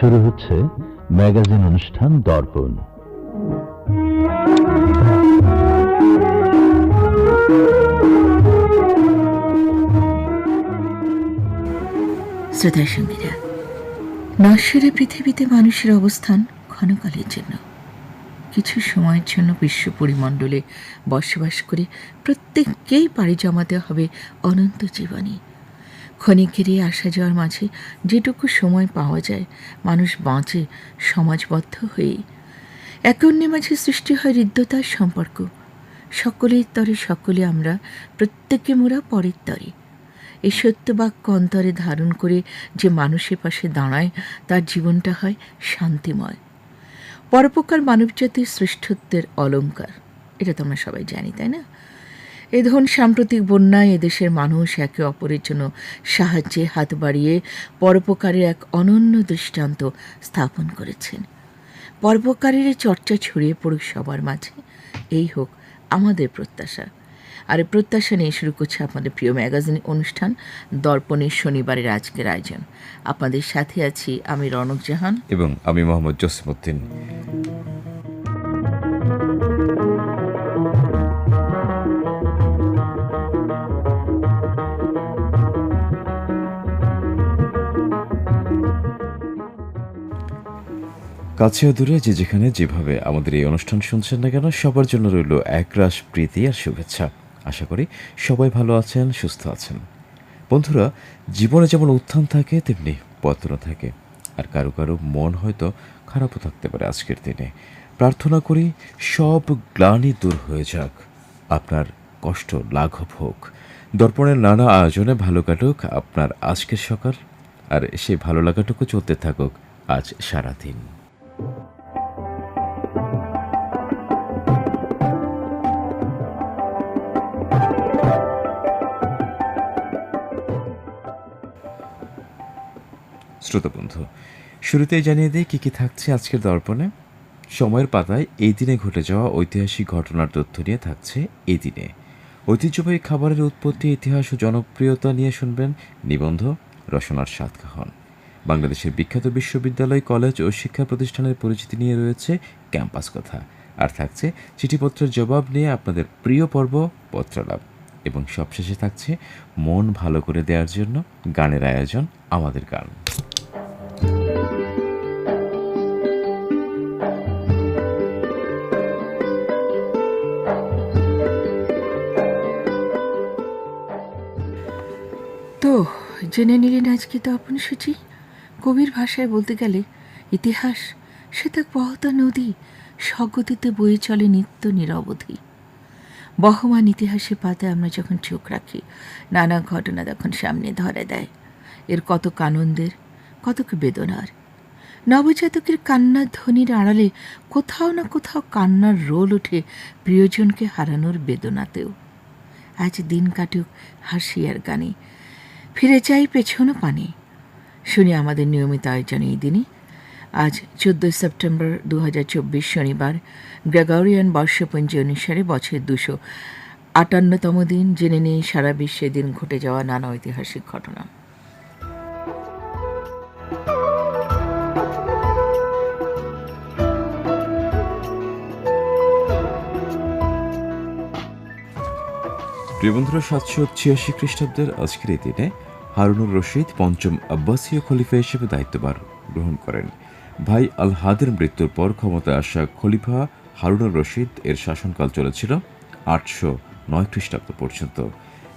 শুরু হচ্ছে ম্যাগাজিন অনুষ্ঠান দর্পণ। শ্রোতার সঙ্গীরা নশ্বরের পৃথিবীতে মানুষের অবস্থান ক্ষণকালের জন্য। কিছু সময়ের জন্য বিশ্ব পরিমণ্ডলে বসবাস করে প্রত্যেককেই পাড়ি জমাতে হবে অনন্ত জীবনী। ক্ষণিকেরই আসা যাওয়ার মাঝে যেটুকু সময় পাওয়া যায়, মানুষ বাঁচে সমাজবদ্ধ হয়েই। একে অন্যের মাঝে সৃষ্টি হয় হৃদ্যতার সম্পর্ক। সকলের তরে সকলে আমরা, প্রত্যেকে মোরা পরের তরে। এই সত্যবাক্য অন্তরে ধারণ করে যে মানুষের পাশে দাঁড়ায়, তার জীবনটা হয় শান্তিময়। পরোপকার মানবজাতির শ্রেষ্ঠত্বের অলঙ্কার। এটা তো আমরা সবাই জানি, তাই না? এ ধরুন সাম্প্রতিক বন্যায় এদেশের মানুষ একে অপরের জন্য সাহায্যে হাত বাড়িয়ে পরোপকারের এক অনন্য দৃষ্টান্ত স্থাপন করেছেন। পরোপকারের চর্চা ছড়িয়ে পড়ুক সবার মাঝে। এই হোক আমাদের প্রত্যাশা। আর প্রত্যাশা নিয়ে শুরু করছে আপনাদের প্রিয় ম্যাগাজিন অনুষ্ঠান, দর্পণের শনিবারের আজকের আয়োজন। আপনাদের সাথে আছি আমি রনক জাহান। এবং আমি মোহাম্মদ জসিমউদ্দিন। কাছে দূরে যে যেখানে যেভাবে আমাদের এই অনুষ্ঠান শুনছেন না কেন, সবার জন্য রইল একরাশ প্রীতি আর শুভেচ্ছা। আশা করি সবাই ভালো আছেন, সুস্থ আছেন। বন্ধুরা, জীবনে যেমন উত্থান থাকে, তেমনি পতন থাকে। আর কারও কারও মন হয়তো খারাপও থাকতে পারে আজকের দিনে। প্রার্থনা করি সব গ্লানি দূর হয়ে যাক। আপনার কষ্ট লাঘব হোক। দর্পণের নানা আয়োজনে ভালো কাটুক আপনার আজকের সকাল। আর সেই ভালো লাগাটুকু চলতে থাকুক আজ সারাদিন। শ্রোতা বন্ধু শুরুতেই জানিয়ে দিই কী কী থাকছে আজকের দর্পণে। সময়ের পাতায় এই দিনে ঘটে যাওয়া ঐতিহাসিক ঘটনার তথ্য নিয়ে থাকছে এই দিনে। ঐতিহ্যবাহী খাবারের উৎপত্তি, ইতিহাস ও জনপ্রিয়তা নিয়ে শুনবেন নিবন্ধ রসনার সাতকাহন বাংলাদেশের বিখ্যাত বিশ্ববিদ্যালয়, কলেজ ও শিক্ষা প্রতিষ্ঠানের পরিচিতি নিয়ে রয়েছে ক্যাম্পাস কথা। আর থাকছে চিঠিপত্রের জবাব নিয়ে আপনাদের প্রিয় পর্ব পত্রলাভ এবং সবশেষে থাকছে মন ভালো করে দেওয়ার জন্য গানের আয়োজন আমাদের গান। তো, জেনে নিলেন আজকে তো আপন সূচি? কবির ভাষায় বলতে গেলে, ইতিহাস সে তো এক বহতা নদী, স্বগতিতে বয়ে চলে নিত্য নিরবধি। বহমান ইতিহাসের পাতায় আমরা যখন চোখ রাখি, নানা ঘটনা তখন সামনে ধরে দেয়। এর কতক আনন্দের, কতক বেদনার। নবজাতকের কান্নার ধ্বনির আড়ালে কোথাও না কোথাও কান্নার রোল ওঠে প্রিয়জনকে হারানোর বেদনাতেও। আজ দিন কাটুক হাসি আর গানে, ফিরে চাই পেছনও পানে। শুনি আমাদের নিয়মিত আয়োজন এই দিনই। আজ চোদ্দোই সেপ্টেম্বর দু হাজার চব্বিশ শনিবার, গ্রেগরিয়ান বর্ষপঞ্জি অনুসারে বছর দুশো আটান্নতম দিন। জেনে নিয়ে সারা বিশ্বে দিন ঘটে যাওয়া নানা ঐতিহাসিক ঘটনা। প্রিয় বন্ধুরা, সাতশো ছিয়াশি খ্রিস্টাব্দের আজকের এই দিনে হারুনুর রশিদ পঞ্চম আব্বাসীয় খলিফা হিসেবে দায়িত্বভার গ্রহণ করেন। ভাই আল হাদের মৃত্যুর পর ক্ষমতায় আসা খলিফা হারুনুর রশিদ এর শাসনকাল চলেছিল আটশো নয় খ্রিস্টাব্দ পর্যন্ত।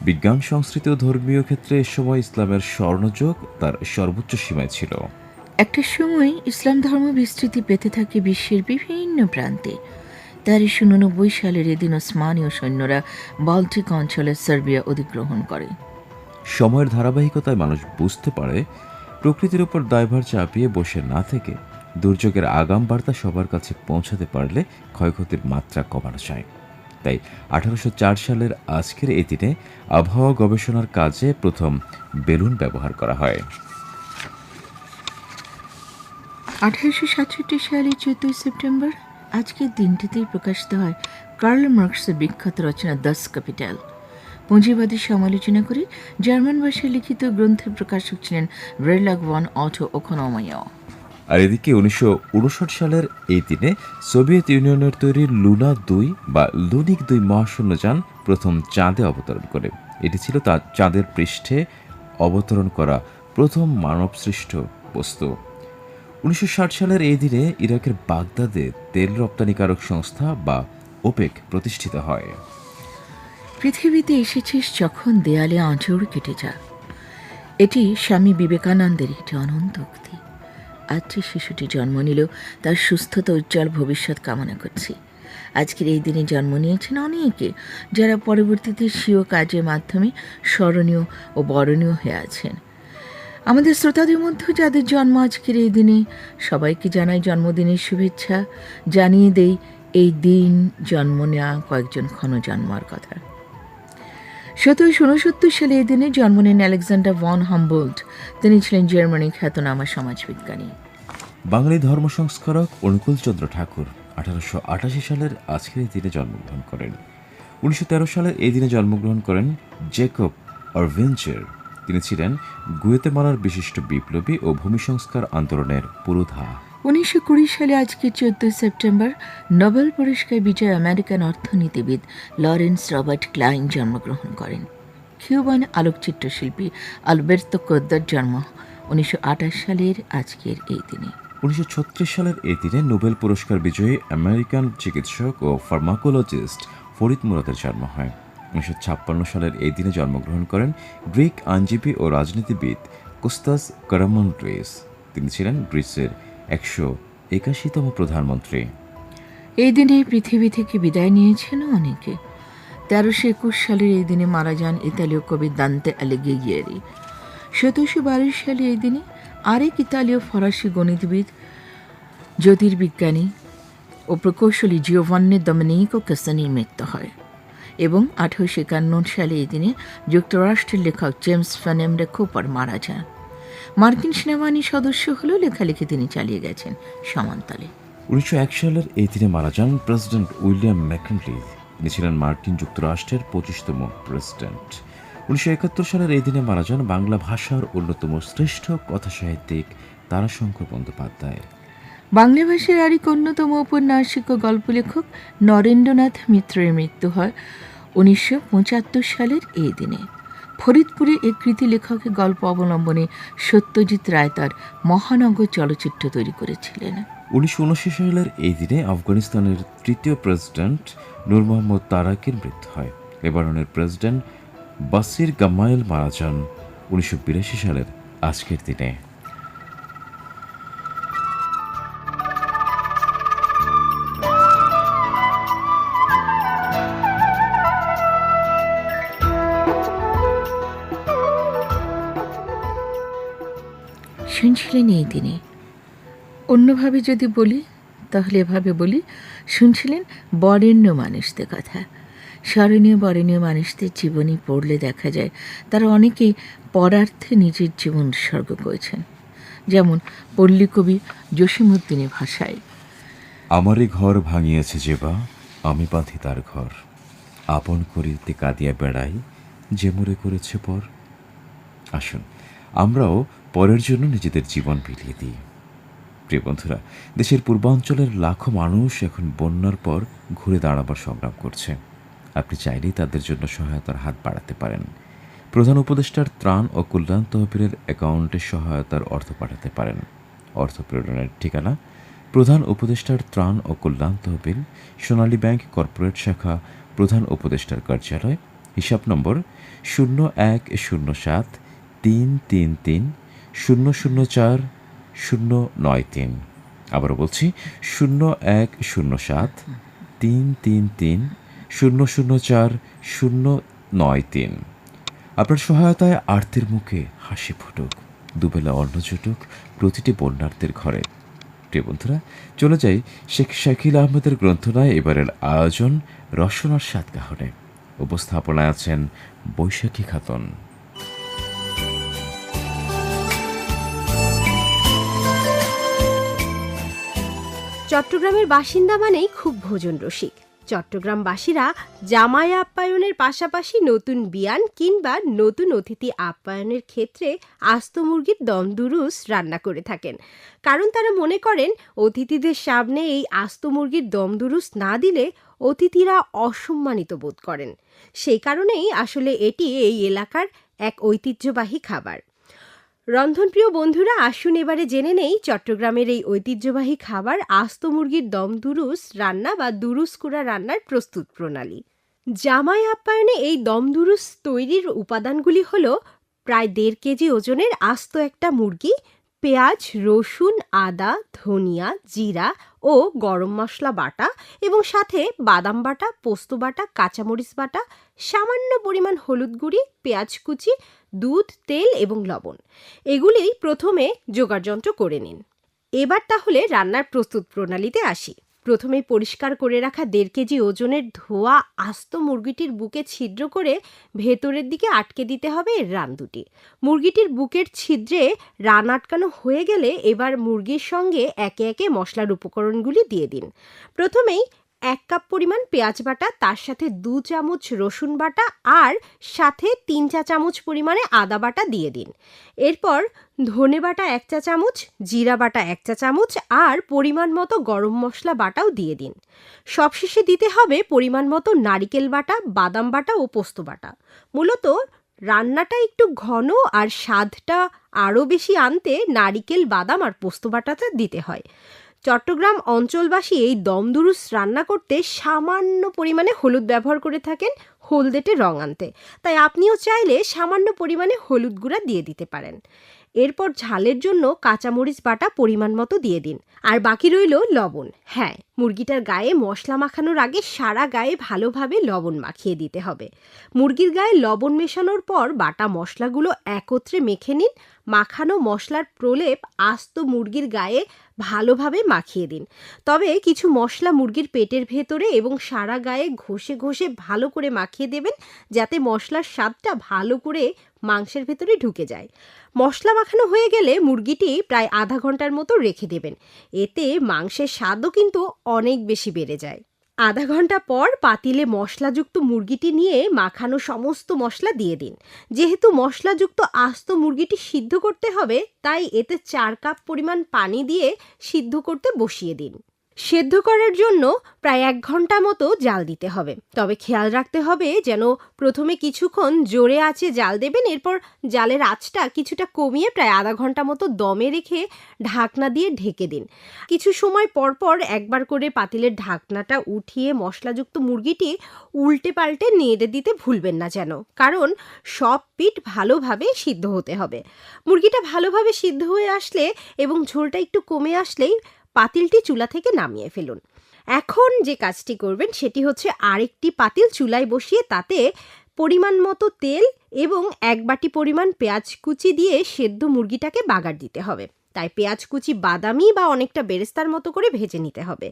বিজ্ঞান সংস্কৃতি ও ধর্মীয় ক্ষেত্রে এ সময় ইসলামের স্বর্ণযোগ তার সর্বোচ্চ সীমায় ছিল। একটা সময় ইসলাম ধর্ম বিস্তৃতি পেতে থাকে বিশ্বের বিভিন্ন প্রান্তে। তেরোশো উননব্বই সালের এদিন ওসমানীয় সৈন্যরা বাল্টিক অঞ্চলে সার্বিয়া অধিগ্রহণ করে। সময়ের ধারাবাহিকতায় মানুষ বুঝতে পারে প্রকৃতির উপর দায়ভার চাপিয়ে বসে না থেকে দুর্যোগের আগাম বার্তা সবার কাছে পৌঁছাতে পারলে ক্ষয়ক্ষতির মাত্রা কমানো যায় তাই আঠারোশো চার সালের আজকের এই দিনে আবহাওয়া গবেষণার কাজে প্রথম বেলুন ব্যবহার করা হয়। আঠারোশো সাতষট্টি সালের চোদ্দই সেপ্টেম্বর, আজকের দিনটিতেই প্রকাশিত হয় কার্ল মার্কসের বিখ্যাত রচনা দাস ক্যাপিটাল পুঁজিবাদী সমালোচনা করে জার্মান ভাষায় লিখিত গ্রন্থের প্রকাশক ছিলেন রেলাগ ওয়ান অটো ওকোনমায়া আর এদিকে উনিশশো উনষাট সালের এই দিনে সোভিয়েত ইউনিয়নের তৈরি লুনা দুই বা লুনিক দুই মহাশূন্যযান প্রথম চাঁদে অবতরণ করে। এটি ছিল তার চাঁদের পৃষ্ঠে অবতরণ করা প্রথম মানবসৃষ্ট বস্তু। উনিশশো ষাট সালের এই দিনে ইরাকের বাগদাদে তেল রপ্তানিকারক সংস্থা বা ওপেক প্রতিষ্ঠিত হয়। পৃথিবীতে এসেছিস যখন দেয়ালে আঁচড় কেটে যা। এটি স্বামী বিবেকানন্দের একটি অনন্ত উক্তি। আজ যে শিশুটি জন্ম নিল, তার সুস্থতা, উজ্জ্বল ভবিষ্যৎ কামনা করছি। আজকের এই দিনে জন্ম নিয়েছেন অনেকে যারা পরবর্তীতে স্বীয় কাজের মাধ্যমে স্মরণীয় ও বরণীয় হয়ে আছেন। আমাদের শ্রোতাদের মধ্যেও যাদের জন্ম আজকের এই দিনে, সবাইকে জানাই জন্মদিনের শুভেচ্ছা। জানিয়ে দেই, এই দিন জন্ম নেওয়া কয়েকজন ক্ষণ জন্মার কথা। সতেরোশো উনসত্তর সালে এই দিনে জন্ম নেন আলেকজান্ডার ভন হাম্বোল্ট। তিনি ছিলেন জার্মানির খ্যাতনামা সমাজবিজ্ঞানী। বাঙালি ধর্ম সংস্কারক অনুকূলচন্দ্র ঠাকুর আঠারোশো আটাশি সালের আজকের দিনে জন্মগ্রহণ করেন। উনিশশো তেরো সালের এই দিনে জন্মগ্রহণ করেন জেকব অরভেঞ্চার। তিনি ছিলেন গুয়েতেমালার বিশিষ্ট বিপ্লবী ও ভূমি সংস্কার আন্দোলনের পুরোধা। উনিশশো কুড়ি সালে আজকে চোদ্দই সেপ্টেম্বর নোবেল পুরস্কার বিজয় আমেরিকান অর্থনীতিবিদ লরেন্স রবার্ট ক্লাইন জন্মগ্রহণ করেন। কিউবান আলোকচিত্র শিল্পী আলবের্তো কোদ্দার জন্ম উনিশশো আঠাশ সালের আজকের এই দিনে। উনিশশো ছত্রিশ সালের এই দিনে নোবেল পুরস্কার বিজয়ী আমেরিকান চিকিৎসক ও ফার্মাকোলজিস্ট ফরিদ মুরাদের জন্ম হয়। উনিশশো ছাপ্পান্ন সালের এই দিনে জন্মগ্রহণ করেন গ্রিক আইনজীবী ও রাজনীতিবিদ কোস্তাস কারামন্ড্রেস তিনি ছিলেন গ্রিসের একশো একাশিতম প্রধানমন্ত্রী। এই দিনে পৃথিবী থেকে বিদায় নিয়েছেন অনেকে। তেরোশো একুশ সালের এই দিনে মারা যান ইতালীয় কবি দান্তে আলিগিয়েরি সতেরোশো বারো সালে এই দিনে আরেক ইতালীয় ফরাসি গণিতবিদ, জ্যোতির্বিজ্ঞানী ও প্রকৌশলী জিওভান্নে দমিনিকো কাসানির মৃত্যু হয় এবং আঠারোশো একান্ন সালে এই দিনে যুক্তরাষ্ট্রের লেখক জেমস ফ্যানেমরে কোপার মারা যান। মার্কিন সেনাবাহিনীর সদস্য হলেও লেখালেখি তিনি চালিয়ে গেছেন সমান্তলে উনিশশো এক সালের এই দিনে মারা যান প্রেসিডেন্ট উইলিয়াম ম্যাককিনলি তিনি ছিলেন মার্কিন যুক্তরাষ্ট্রের পঁচিশতম প্রেসিডেন্ট। উনিশশো একাত্তর সালের এই দিনে মারা যান বাংলা ভাষার অন্যতম শ্রেষ্ঠ কথাসাহিত্যিক তারাশঙ্কর বন্দ্যোপাধ্যায়। বাংলা ভাষার আরেক অন্যতম উপন্যাসিক ও গল্প লেখক নরেন্দ্রনাথ মিত্রের মৃত্যু হয় উনিশশো পঁচাত্তর সালের এই দিনে। ফরিদপুরে এক কৃতি লেখকের গল্প অবলম্বনে সত্যজিৎ রায় তার মহানগর চলচ্চিত্র তৈরি করেছিলেন। উনিশশো উনআশি সালের এই দিনে আফগানিস্তানের তৃতীয় প্রেসিডেন্ট নূর মোহাম্মদ তারাকের মৃত্যু হয়। লেবাননের প্রেসিডেন্ট বাসির গামায়েল মারা যান উনিশশো বিরাশি সালের আজকের দিনে। শুনছিলেন এই দিনে অন্যভাবে যদি বলি, তাহলে এভাবে বলি, শুনছিলেন বরেণ্য মানুষদের কথা। স্মরণীয় বরেণ্য মানুষদের জীবনী পড়লে দেখা যায়, তারা অনেকেই পরার্থে নিজের জীবন উৎসর্গ করেছেন। যেমন পল্লী কবি জসিমুদ্দিনের ভাষায় আমারই ঘর ভাঙিয়েছে যেবা আমি বাঁধি তার ঘর। আপন করিতে কাঁদিয়া বেড়াই, যে মরে করেছে পর। আসুন, আমরাও পরের জন্য নিজেদের জীবন বিলিয়ে দিই। প্রিয় বন্ধুরা, দেশের পূর্বাঞ্চলের লাখো মানুষ এখন বন্যার পর ঘুরে দাঁড়াবার সংগ্রাম করছে। আপনি চাইলেই তাদের জন্য সহায়তার হাত বাড়াতে পারেন। প্রধান উপদেষ্টার ত্রাণ ও কল্যাণ তহবিলের অ্যাকাউন্টে সহায়তার অর্থ পাঠাতে পারেন। অর্থ প্রেরণের ঠিকানা, প্রধান উপদেষ্টার ত্রাণ ও কল্যাণ তহবিল, সোনালী ব্যাংক কর্পোরেট শাখা, প্রধান উপদেষ্টার কার্যালয়, হিসাব নম্বর শূন্য এক শূন্য সাত তিন তিন তিন শূন্য শূন্য চার, শূন্য নয় তিন। আবারও বলছি, শূন্য এক, শূন্য সাত, তিন তিন তিন, শূন্য শূন্য চার, শূন্য নয় তিন। আপনার সহায়তায় আর্তের মুখে হাসি ফুটুক, দুবেলা অন্ন জুটুক প্রতিটি বন্যার্থের ঘরে। প্রিয় বন্ধুরা, চলে যাই শেখ শাকিল আহমেদের গ্রন্থনায়, এবারের আয়োজন রসনার সাতগাহনে। উপস্থাপনায় আছেন বৈশাখী খাতন। চট্টগ্রামের বাসিন্দা মানেই খুব ভোজন রসিক। চট্টগ্রামবাসীরা জামাই আপ্যায়নের পাশাপাশি নতুন বিয়ান কিংবা নতুন অতিথি আপ্যায়নের ক্ষেত্রে আস্ত মুরগির দমদুরুস রান্না করে থাকেন। কারণ তারা মনে করেন, অতিথিদের সামনে এই আস্ত মুরগির দমদুরুস না দিলে অতিথিরা অসম্মানিত বোধ করেন। সেই কারণেই আসলে এটি এই এলাকার এক ঐতিহ্যবাহী খাবার। রন্ধনপ্রিয় বন্ধুরা, আসুন এবারে জেনে নেই চট্টগ্রামের এই ঐতিহ্যবাহী খাবার আস্ত মুরগির দম দুরুস রান্না বা দুরুস কুড়া রান্নার প্রস্তুত প্রণালী। জামাই আপ্যায়নে এই দম দুরুস তৈরির উপাদানগুলি হল প্রায় দেড় কেজি ওজনের আস্ত একটা মুরগি, পেঁয়াজ, রসুন, আদা, ধনিয়া, জিরা ও গরম মশলা বাটা এবং সাথে বাদাম বাটা, পোস্ত বাটা, কাঁচামরিচ বাটা সামান্য পরিমাণ হলুদ গুঁড়ি, পেঁয়াজ কুচি, দুধ, তেল এবং লবণ। এগুলি প্রথমে যোগাড়যন্ত্র করে নিন। এবার তাহলে রান্নার প্রস্তুত প্রণালীতে আসি। প্রথমে পরিষ্কার করে রাখা দেড় কেজি ওজনের ধোয়া আস্ত মুরগিটির বুকে ছিদ্র করে ভেতরের দিকে আটকে দিতে হবে এর রান দুটি। মুরগিটির বুকের ছিদ্রে রান আটকানো হয়ে গেলে এবার মুরগির সঙ্গে একে একে মশলার উপকরণগুলি দিয়ে দিন। প্রথমেই এক কাপ পরিমাণ পেঁয়াজ বাটা, তার সাথে দু চামচ রসুন বাটা আর সাথে তিন চা চামচ পরিমাণে আদা বাটা দিয়ে দিন। এরপর ধনে বাটা এক চা চামচ, জিরা বাটা এক চা চামচ আর পরিমাণ মতো গরম মশলা বাটাও দিয়ে দিন। সবশেষে দিতে হবে পরিমাণ মতো নারিকেল বাটা, বাদাম বাটা ও পোস্ত বাটা। মূলত রান্নাটা একটু ঘন আর স্বাদটা আরও বেশি আনতে নারিকেল, বাদাম আর পোস্ত বাটাটা দিতে হয়। চট্টগ্রাম অঞ্চলবাসী এই দমদুরুস রান্না করতে সামান্য পরিমাণে হলুদ ব্যবহার করে থাকেন, হলদেটে রং আনতে। তাই আপনিও চাইলে সামান্য পরিমাণে হলুদ গুঁড়া দিয়ে দিতে পারেন। এরপর ঝালের জন্য কাঁচামরিচ বাটা পরিমাণ মতো দিয়ে দিন। আর বাকি রইল লবণ। হ্যাঁ মুরগিটার গায়ে মশলা মাখানোর আগে সারা গায়ে ভালোভাবে লবণ মাখিয়ে দিতে হবে। মুরগির গায়ে লবণ মেশানোর পর বাটা মশলাগুলো একত্রে মেখে নিন। মাখানো মশলার প্রলেপ আস্ত মুরগির গায়ে ভালোভাবে মাখিয়ে দিন। তবে কিছু মশলা মুরগির পেটের ভেতরে এবং সারা গায়ে ঘষে ঘষে ভালো করে মাখিয়ে দেবেন যাতে মশলার স্বাদটা ভালো করে মাংসের ভেতরে ঢুকে যায়। মশলা মাখানো হয়ে গেলে মুরগিটি প্রায় আধা ঘণ্টার মতো রেখে দেবেন। এতে মাংসের স্বাদও কিন্তু অনেক বেশি বেড়ে যায়। আধা ঘণ্টা পর পাতিলে মশলাযুক্ত মুরগিটি নিয়ে মাখানো সমস্ত মশলা দিয়ে দিন। যেহেতু মশলাযুক্ত আস্ত মুরগিটি সিদ্ধ করতে হবে, তাই এতে চার কাপ পরিমাণ পানি দিয়ে সিদ্ধ করতে বসিয়ে দিন। সেদ্ধ করার জন্য প্রায় এক ঘণ্টা মতো জাল দিতে হবে। তবে খেয়াল রাখতে হবে যেন প্রথমে কিছুক্ষণ জোরে আঁচে জাল দেবেন, এরপর জালের আঁচটা কিছুটা কমিয়ে প্রায় আধা ঘণ্টা মতো দমে রেখে ঢাকনা দিয়ে ঢেকে দিন। কিছু সময় পর পর একবার করে পাতিলের ঢাকনাটা উঠিয়ে মশলাযুক্ত মুরগিটি উল্টে পাল্টে নেড়ে দিতে ভুলবেন না যেন, কারণ সব পিঠ ভালোভাবে সিদ্ধ হতে হবে। মুরগিটা ভালোভাবে সিদ্ধ হয়ে আসলে এবং ঝোলটা একটু কমে আসলেই পাতিলটি চুলা থেকে নামিয়ে ফেলুন। এখন যে কাজটি করবেন সেটি হচ্ছে আরেকটি পাতিল চুলায় বসিয়ে তাতে পরিমাণ মতো তেল এবং এক বাটি পরিমাণ পেঁয়াজ কুচি দিয়ে সেদ্ধ মুরগিটাকে বাগার দিতে হবে। তাই পেঁয়াজ কুচি বাদামি বা অনেকটা বেরেস্তার মতো করে ভেজে নিতে হবে।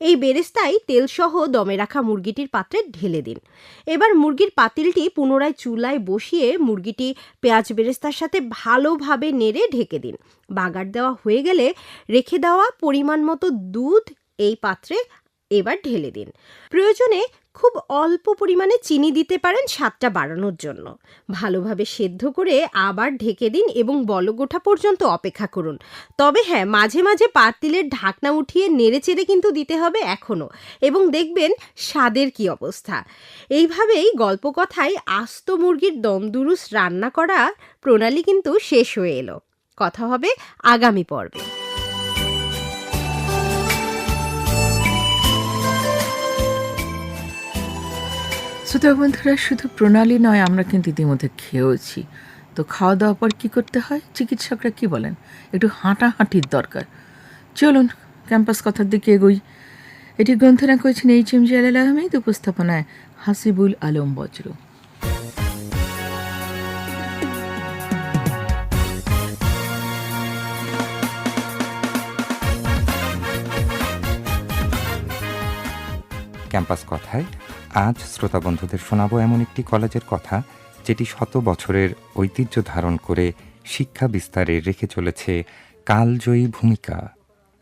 এই বেরেস্তাই তেলসহ দমে রাখা মুরগিটির পাত্রে ঢেলে দিন। এবার মুরগির পাতিলটি পুনরায় চুলায় বসিয়ে মুরগিটি পেঁয়াজ বেরেস্তার সাথে ভালোভাবে নেড়ে ঢেকে দিন। বাগার দেওয়া হয়ে গেলে রেখে দেওয়া পরিমাণ মতো দুধ এই পাত্রে এবার ঢেলে দিন। প্রয়োজনে খুব অল্প পরিমাণে চিনি দিতে পারেন স্বাদটা বাড়ানোর জন্য। ভালোভাবে সেদ্ধ করে আবার ঢেকে দিন এবং বলগোঠা পর্যন্ত অপেক্ষা করুন। তবে হ্যাঁ মাঝে মাঝে পাতিলের ঢাকনা উঠিয়ে নেড়ে চেড়ে কিন্তু দিতে হবে এখনও এবং দেখবেন স্বাদের কি অবস্থা। এইভাবেই গল্প কথায় আস্ত মুরগির দমদুরুস রান্না করা প্রণালী কিন্তু শেষ হয়ে এলো। কথা হবে আগামী পর্বে। শ্রোতা বন্ধুরা, শুধু প্রণালী নয়, আমরা কিন্তু ইতিমধ্যে খেয়েওছি। তো খাওয়া দাওয়ার পর কী করতে হয়? চিকিৎসকরা কি বলেন? একটু হাঁটাহাঁটির দরকার। চলুন, ক্যাম্পাস কথার দিকে এগোই। এটি গ্রন্থনা করেছেন এইচ এম জালাল আহমেদ, উপস্থাপনায় হাসিবুল আলম বজ্র। ক্যাম্পাস কথায় আজ শ্রোতা বন্ধুদের শোনাবো এমন একটি কলেজের কথা, যেটি শত বছরের ঐতিহ্য ধারণ করে শিক্ষা বিস্তারে রেখে চলেছে কালজয়ী ভূমিকা।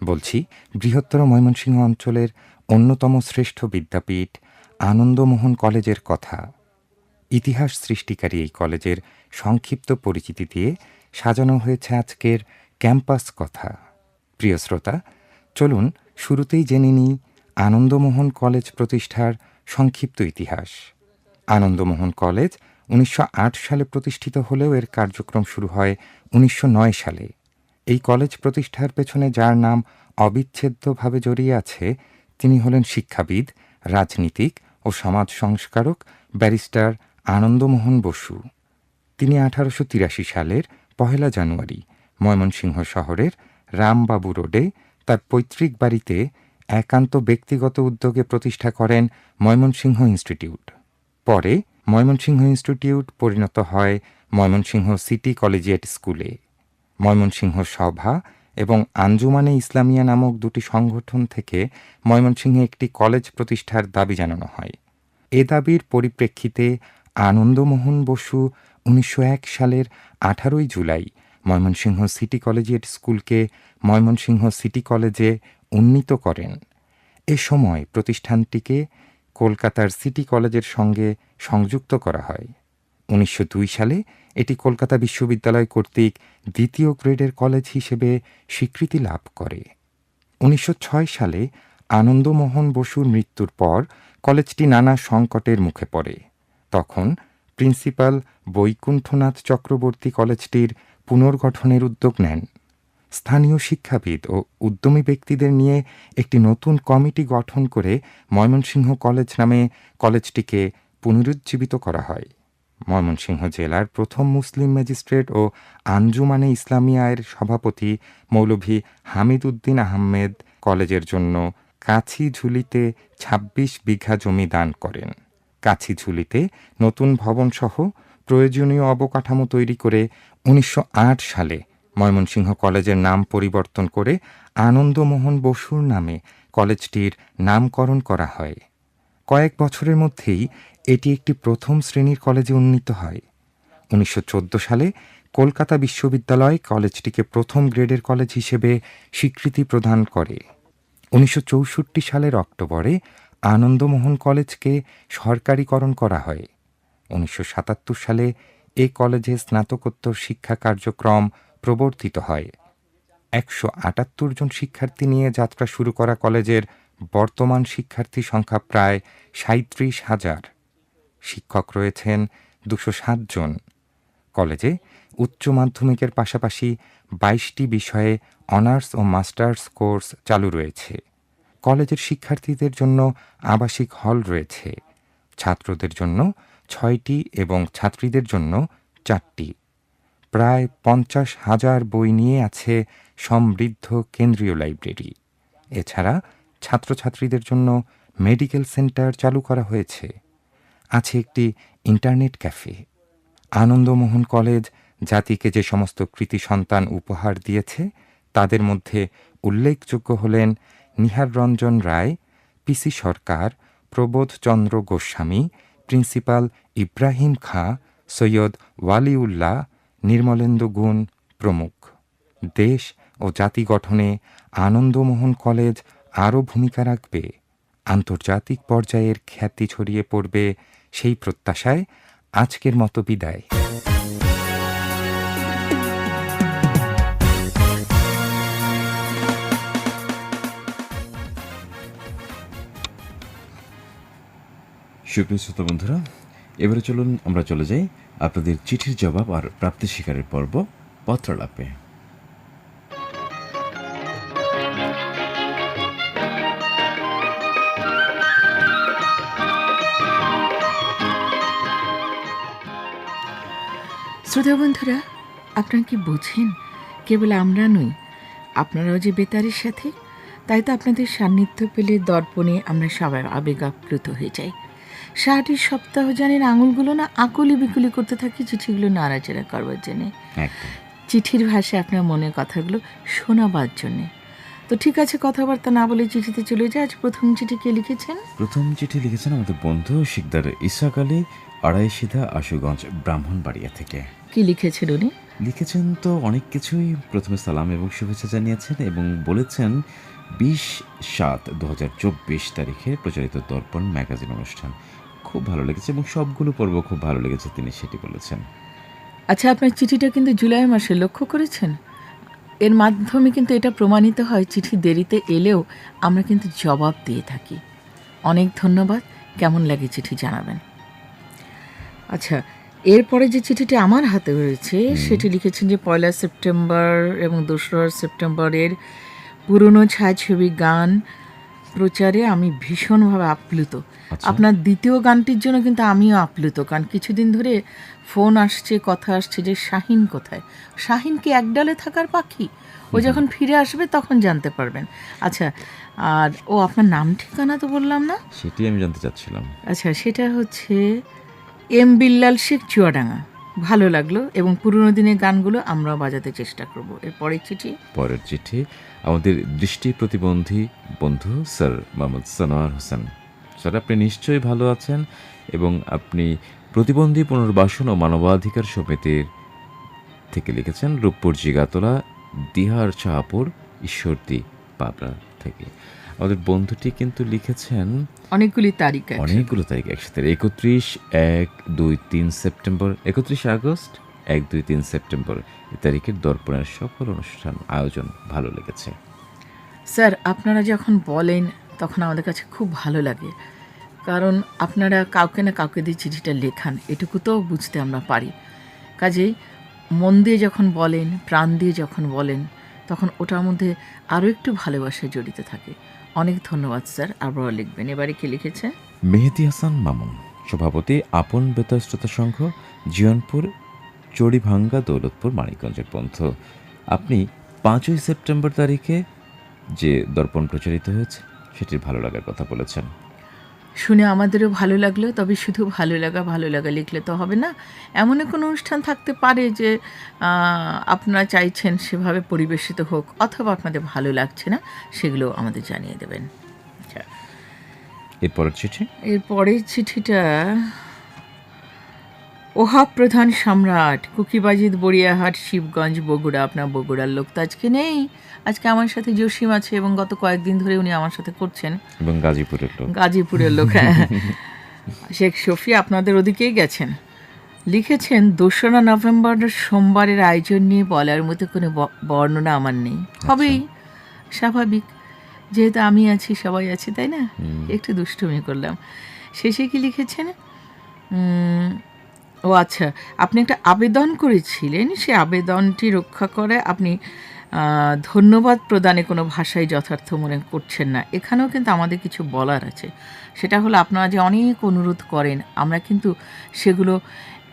বলছি, বৃহত্তর ময়মনসিংহ অঞ্চলের অন্যতম শ্রেষ্ঠ বিদ্যাপীঠ আনন্দমোহন কলেজের কথা। ইতিহাস সৃষ্টিকারী এই কলেজের সংক্ষিপ্ত পরিচিতি দিয়ে সাজানো হয়েছে আজকের ক্যাম্পাস কথা। প্রিয় শ্রোতা, চলুন শুরুতেই জেনে নিই আনন্দমোহন কলেজ প্রতিষ্ঠার সংক্ষিপ্ত ইতিহাস। আনন্দমোহন কলেজ উনিশশো আট সালে প্রতিষ্ঠিত হলেও এর কার্যক্রম শুরু হয় উনিশশো নয় সালে। এই কলেজ প্রতিষ্ঠার পেছনে যার নাম অবিচ্ছেদ্যভাবে জড়িয়ে আছে, তিনি হলেন শিক্ষাবিদ, রাজনীতিক ও সমাজ সংস্কারক ব্যারিস্টার আনন্দমোহন বসু। তিনি আঠারোশো তিরাশি সালের পহেলা জানুয়ারি ময়মনসিংহ শহরের রামবাবু রোডে তার পৈতৃক বাড়িতে একান্ত ব্যক্তিগত উদ্যোগে প্রতিষ্ঠা করেন ময়মনসিংহ ইনস্টিটিউট। পরে ময়মনসিংহ ইনস্টিটিউট পরিণত হয় ময়মনসিংহ সিটি কলেজিয়েট স্কুলে। ময়মনসিংহ সভা এবং আঞ্জুমানে ইসলামিয়া নামক দুটি সংগঠন থেকে ময়মনসিংহে একটি কলেজ প্রতিষ্ঠার দাবি জানানো হয়। এ দাবির পরিপ্রেক্ষিতে আনন্দমোহন বসু উনিশশো এক সালের আঠারোই জুলাই ময়মনসিংহ সিটি কলেজিয়েট স্কুলকে ময়মনসিংহ সিটি কলেজে উন্নীত করেন। এ সময় প্রতিষ্ঠানটিকে কলকাতার সিটি কলেজের সঙ্গে সংযুক্ত করা হয়। উনিশশো দুই সালে এটি কলকাতা বিশ্ববিদ্যালয় কর্তৃক দ্বিতীয় গ্রেডের কলেজ হিসেবে স্বীকৃতি লাভ করে। উনিশশো ছয় সালে আনন্দমোহন বসুর মৃত্যুর পর কলেজটি নানা সংকটের মুখে পড়ে। তখন প্রিন্সিপাল বৈকুণ্ঠনাথ চক্রবর্তী কলেজটির পুনর্গঠনের উদ্যোগ নেন। স্থানীয় শিক্ষাবিদ ও উদ্যমী ব্যক্তিদের নিয়ে একটি নতুন কমিটি গঠন করে ময়মনসিংহ কলেজ নামে কলেজটিকে পুনরুজ্জীবিত করা হয়। ময়মনসিংহ জেলার প্রথম মুসলিম ম্যাজিস্ট্রেট ও আঞ্জুমানে ইসলামিয়ায়ের সভাপতি মৌলভী হামিদ উদ্দিন আহমেদ কলেজের জন্য কাছি ঝুলিতে ২৬ বিঘা জমি দান করেন। কাছি ঝুলিতে নতুন ভবনসহ প্রয়োজনীয় অবকাঠামো তৈরি করে উনিশশো আট সালে ময়মনসিংহ কলেজের নাম পরিবর্তন করে আনন্দমোহন বসুর নামে কলেজটির নামকরণ করা হয়। কয়েক বছরের মধ্যেই এটি একটি প্রথম শ্রেণির কলেজে উন্নীত হয়। উনিশশো চোদ্দ সালে কলকাতা বিশ্ববিদ্যালয় কলেজটিকে প্রথম গ্রেডের কলেজ হিসেবে স্বীকৃতি প্রদান করে। উনিশশো চৌষট্টি সালের অক্টোবরে আনন্দমোহন কলেজকে সরকারিকরণ করা হয়। উনিশশো সাতাত্তর সালে এ কলেজে স্নাতকোত্তর শিক্ষা কার্যক্রম প্রবর্তিত হয়। একশো আটাত্তর জন শিক্ষার্থী নিয়ে যাত্রা শুরু করা কলেজের বর্তমান শিক্ষার্থী সংখ্যা প্রায় সাঁত্রিশ হাজার। শিক্ষক রয়েছেন দুশো জন। কলেজে উচ্চ মাধ্যমিকের পাশাপাশি বাইশটি বিষয়ে অনার্স ও মাস্টার্স কোর্স চালু রয়েছে। কলেজের শিক্ষার্থীদের জন্য আবাসিক হল রয়েছে। ছাত্রদের জন্য ছয়টি এবং ছাত্রীদের জন্য চারটি। প্রায় পঞ্চাশ হাজার বই নিয়ে আছে সমৃদ্ধ কেন্দ্রীয় লাইব্রেরি। এছাড়া ছাত্রছাত্রীদের জন্য মেডিকেল সেন্টার চালু করা হয়েছে। আছে একটি ইন্টারনেট ক্যাফে। আনন্দমোহন কলেজ জাতিকে যে সমস্ত কৃতি সন্তান উপহার দিয়েছে, তাদের মধ্যে উল্লেখযোগ্য হলেন Nihar Ranjan Ray P C Sarkar Prabodhchandra Goswami, principal Ibrahim Khan, Syed Waliullah Nirmalendu Gun প্রমুখ। দেশ ও জাতি গঠনে আনন্দমোহন কলেজ আরও ভূমিকা রাখবে। আন্তর্জাতিক পর্যায়ের খ্যাতি ছড়িয়ে পড়বে সেই প্রত্যাশায় আজকের মতো বিদায়। সুপ্রিয় শ্রোতা বন্ধুরা এবারে চলুন আমরা চলে যাই আপনাদের চিঠির জবাব আর প্রাপ্তি শিকারের পর্ব পত্রালাপে। শ্রোতা বন্ধুরা, আপনারা কি বোঝেন? কেবল আমরা নই, আপনারাও যে বেতারের সাথে, তাই তো আপনাদের সান্নিধ্য পেলে দর্পণে আমরা সবাই আবেগ আপ্লুত হয়ে যাই। সারাটি সপ্তাহ জানেন আঙুলগুলো না আকুলি বিকুলি করতে থাকি চিঠিগুলো নাড়াচাড়া করবার জন্যে। চিঠির ভাষায় আপনার মনের কথাগুলো শোনাবার জন্যে। তো ঠিক আছে কথাবার্তা না বলে চিঠিতে চলে যায়। আজ প্রথম চিঠি কে লিখেছেন? প্রথম চিঠি লিখেছেন আমাদের বন্ধু শিকদার ইসাক আলী আড়াইশিদা আশুগঞ্জ ব্রাহ্মণবাড়িয়া থেকে। কি লিখেছেন উনি? লিখেছেন তো অনেক কিছুই। প্রথমে সালাম এবং শুভেচ্ছা জানিয়েছেন এবং বলেছেন বিশ সাত দু হাজার চব্বিশ তারিখে প্রচারিত দর্পণ ম্যাগাজিন অনুষ্ঠান। খুব ভালো লেগেছে এবং সবগুলো পর্ব খুব ভালো লেগেছে তিনি সেটি বলেছেন। আচ্ছা আপনার চিঠিটা কিন্তু জুলাই মাসে লক্ষ্য করেছেন? এর মাধ্যমে কিন্তু এটা প্রমাণিত হয় চিঠি দেরিতে এলেও আমরা কিন্তু জবাব দিয়ে থাকি। অনেক ধন্যবাদ কেমন লাগে চিঠি জানাবেন? আচ্ছা এরপরে যে চিঠিটি আমার হাতে রয়েছে সেটি লিখেছেন যে পয়লা সেপ্টেম্বর এবং দোসরা সেপ্টেম্বরের পুরনো ছায়াছবি গান প্রচারে আমি ভীষণভাবে আপ্লুত। আপনার দ্বিতীয় গানটির জন্য কিন্তু আমিও আপ্লুত কারণ কিছুদিন ধরে ফোন আসছে কথা আসছে যে শাহিন কোথায়? শাহিন কি এক ডালে থাকার পাখি? ও যখন ফিরে আসবে তখন জানতে পারবেন। আচ্ছা আর ও আপনার নাম ঠিকানা তো বললাম না? সেটি আমি জানতে চাচ্ছিলাম। আচ্ছা সেটা হচ্ছে এম বিল্লাল শেখ চুয়াডাঙ্গা। ভালো লাগল এবং পুরনো দিনের গানগুলো আমরাও বাজাতে চেষ্টা করব। এর পরের চিঠি? পরের চিঠি, আমাদের দৃষ্টি প্রতিবন্ধী বন্ধু স্যার মোহাম্মদ সানোয়ার হোসেন। স্যার, আপনি নিশ্চয়ই ভালো আছেন এবং আপনি প্রতিবন্ধী পুনর্বাসন ও মানবাধিকার সমিতির থেকে লিখেছেন রূপপুর জিগাতলা, দিহার শাহপুর ঈশ্বরদী, পাবনা থেকে। আমাদের বন্ধুটি কিন্তু লিখেছেন অনেকগুলি তারিখ অনেকগুলো তারিখ একসাথে। একত্রিশ এক দুই তিন সেপ্টেম্বর। একত্রিশ আগস্ট এক দুই তিন সেপ্টেম্বর। এই তারিখের দর্পণের সকল অনুষ্ঠান আয়োজন ভালো লেগেছে। স্যার আপনারা যখন বলেন তখন আমাদের কাছে খুব ভালো লাগে। কারণ আপনারা কাউকে না কাউকে দিয়ে চিঠিটা লেখান এটুকু তো বুঝতে আমরা পারি। কাজেই মন দিয়ে যখন বলেন প্রাণ দিয়ে যখন বলেন তখন ওটার মধ্যে আরও একটু ভালোবাসা জড়িত থাকে। অনেক ধন্যবাদ, স্যার। আবারও লিখবেন। এবারে কি লিখেছে? মেহেদি হাসান মামুন। সভাপতি আপন বেতার শ্রোতা সংঘ, জিয়নপুর, চড়িভাঙ্গা, দৌলতপুর, মানিকগঞ্জের পন্থ। আপনি পাঁচই সেপ্টেম্বর তারিখে যে দর্পণ প্রচারিত হয়েছে, সেটির ভালো লাগার কথা বলেছেন। শুনে আমাদেরও ভালো লাগল তবে শুধু ভালো লাগা ভালো লাগা লিখলে তো হবে না। এমন কোনো অনুষ্ঠান থাকতে পারে যে আপনারা চাইছেন সেভাবে পরিবেশিত হোক অথবা আপনাদের ভালো লাগছে না সেগুলো আমাদের জানিয়ে দেবেন। আচ্ছা। এরপরের চিঠি? এরপরের চিঠিটা ওহাব প্রধান সম্রাট কুকিবাজিদ বড়িয়াহাট শিবগঞ্জ বগুড়া আপনার বগুড়ার লোক তো আজকে নেই। আজকে আমার সাথে জসিম আছে এবং গত কয়েকদিন ধরে উনি আমার সাথে করছেন। এবং গাজীপুরের লোক। গাজীপুরের লোক হ্যাঁ। শেখ শফি আপনাদের ওদিকেই গেছেন। লিখেছেন দোসরা নভেম্বর সোমবারের আয়োজন নিয়ে বলার মতো কোনো বর্ণনা আমার নেই। হবেই স্বাভাবিক। যেহেতু আমি আছি সবাই আছি তাই না? একটু দুষ্টুমি করলাম। শেষে কি লিখেছেন? ও আচ্ছা আপনি একটা আবেদন করেছিলেন সে আবেদনটি রক্ষা করে আপনি ধন্যবাদ প্রদানে কোনো ভাষাই যথার্থ মনে করছেন না। এখানেও কিন্তু আমাদের কিছু বলার আছে। সেটা হলো আপনারা যে অনেক অনুরোধ করেন আমরা কিন্তু সেগুলো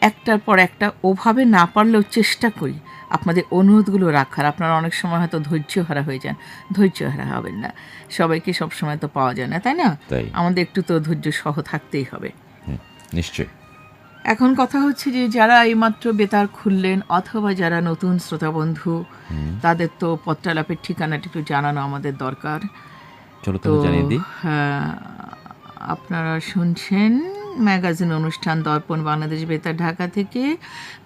একটার পর একটা ওভাবে না পারলেও চেষ্টা করি আপনাদের অনুরোধগুলো রাখার। আপনারা অনেক সময় হয়তো ধৈর্য হারা হয়ে যান ধৈর্য হারা হবেন না। সবাইকে সব সময় তো পাওয়া যায় না তাই না? আমাদের একটু তো ধৈর্য সহ থাকতেই হবে। নিশ্চয়ই। এখন কথা হচ্ছে যে যারা এইমাত্র বেতার খুললেন অথবা যারা নতুন শ্রোতা বন্ধু তাদের তো পত্রালাপের ঠিকানাটি একটু জানানো আমাদের দরকার। চলো তো হ্যাঁ আপনারা শুনছেন ম্যাগাজিন অনুষ্ঠান দর্পণ বাংলাদেশ বেতার ঢাকা থেকে।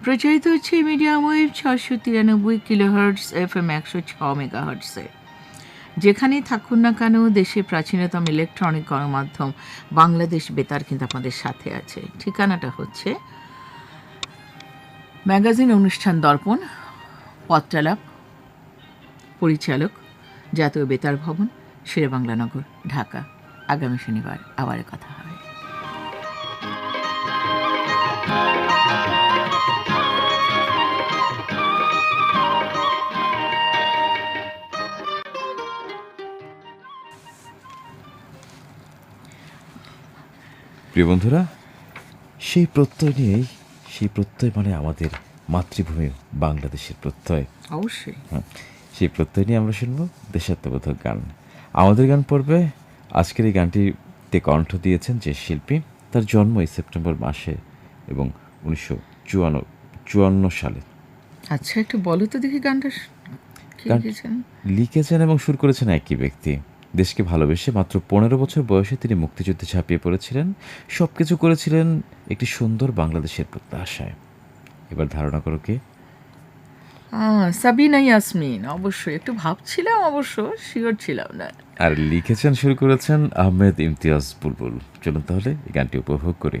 প্রচারিত হচ্ছে মিডিয়াম ওয়েভ ছশো তিরানব্বই কিলো হার্টস এফ এম একশো ছ মেগা হার্টসে যেখানেই থাকুন না কেন দেশে প্রাচীনতম ইলেকট্রনিক গণমাধ্যম বাংলাদেশ বেতার কিন্তু আপনাদের সাথে আছে। ঠিকানাটা হচ্ছে ম্যাগাজিন অনুষ্ঠান দর্পণ পত্রালাপ পরিচালক, জাতীয় বেতার ভবন, শেরেবাংলানগর, ঢাকা। আগামী শনিবার আবার কথা প্রিয় বন্ধুরা সেই প্রত্যয় নিয়েই সেই প্রত্যয় মানে আমাদের মাতৃভূমি বাংলাদেশের প্রত্যয়। অবশ্যই। হ্যাঁ, সেই প্রত্যয় নিয়ে আমরা শুনব দেশাত্মবোধক গান। আমাদের গান পড়বে আজকের এই গানটিতে কণ্ঠ দিয়েছেন যে শিল্পী তার জন্ম এই সেপ্টেম্বর মাসে এবং উনিশশো চুয়ান্ন চুয়ান্ন সালে। আচ্ছা একটু বলো তো দেখি গানটা লিখেছেন এবং সুর করেছেন একই ব্যক্তি। দেশকে ভালোবেসে মাত্র পনেরো বছর বয়সে তিনি মুক্তিযুদ্ধে ঝাঁপিয়ে পড়েছিলেন সব কিছু করেছিলেন একটি সুন্দর বাংলাদেশের প্রত্যাশায়। এবার ধারণা করো কে? সাবিনা ইয়াসমিন। অবশ্যই একটু ভাবছিলাম অবশ্য শিওর ছিলাম না। আর লিখেছেন শুরু করেছেন আহমেদ ইমতিয়াজ বুলবুল। চলুন তাহলে এই গানটি উপভোগ করি।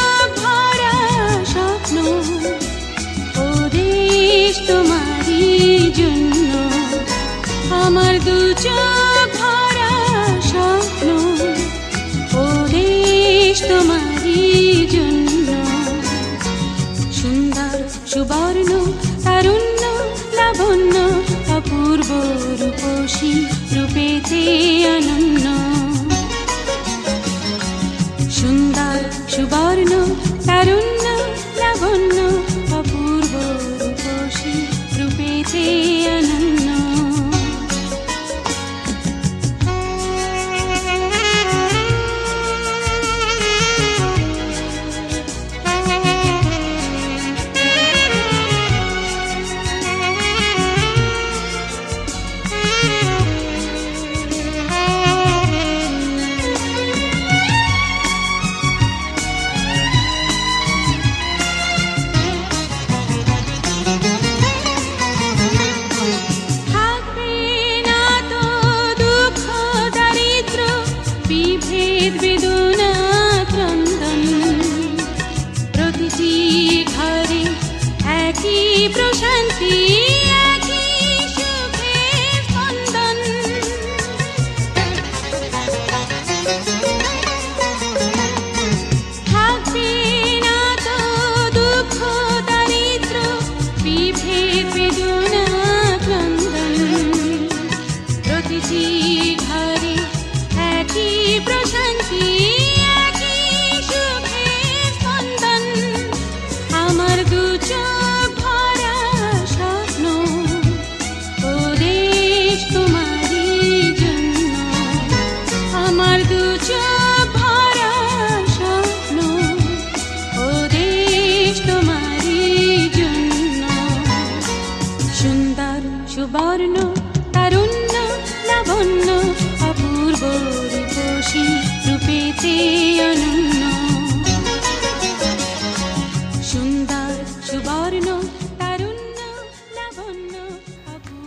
আমার দু চোখ ভরা স্বপ্ন। ও দেশ তোমারই জন্য। সুন্দর, সুবর্ণ, তারুণ্য, লাবণ্য, অপূর্ব রূপসী রূপেতে অনন্য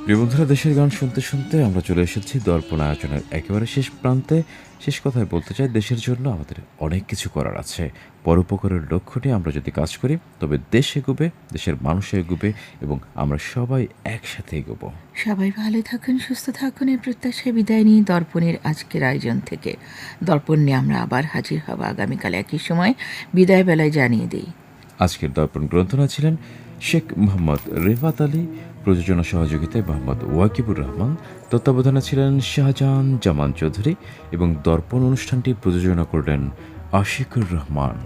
প্রিয় বন্ধুরা দেশের গান শুনতে শুনতে আমরা চলে এসেছি দর্পণ আয়োজনের একেবারে শেষ প্রান্তে। শেষ কথায় বলতে চাই দেশের জন্য আমাদের অনেক কিছু করার আছে। পরোপকারের লক্ষ্য নিয়ে আমরা যদি কাজ করি তবে দেশ এগোবে দেশের মানুষ এগোবে এবং আমরা সবাই একসাথে এগোবো। সবাই ভালো থাকুন সুস্থ থাকুন এই প্রত্যাশায় বিদায় নিয়ে দর্পণের আজকের আয়োজন থেকে। দর্পণ নিয়ে আমরা আবার হাজির হব আগামীকাল একই সময়। বিদায় বেলায় জানিয়ে দিই। আজকের দর্পণ গ্রন্থনা ছিলেন শেখ মোহাম্মদ রেফাত আলী প্রযোজনা সহযোগিতায় মোহাম্মদ ওয়াকিবুর রহমান তত্ত্বাবধানে ছিলেন শাহজাহান জামান চৌধুরী এবং দর্পণ অনুষ্ঠানটি প্রযোজনা করলেন আশিকুর রহমান।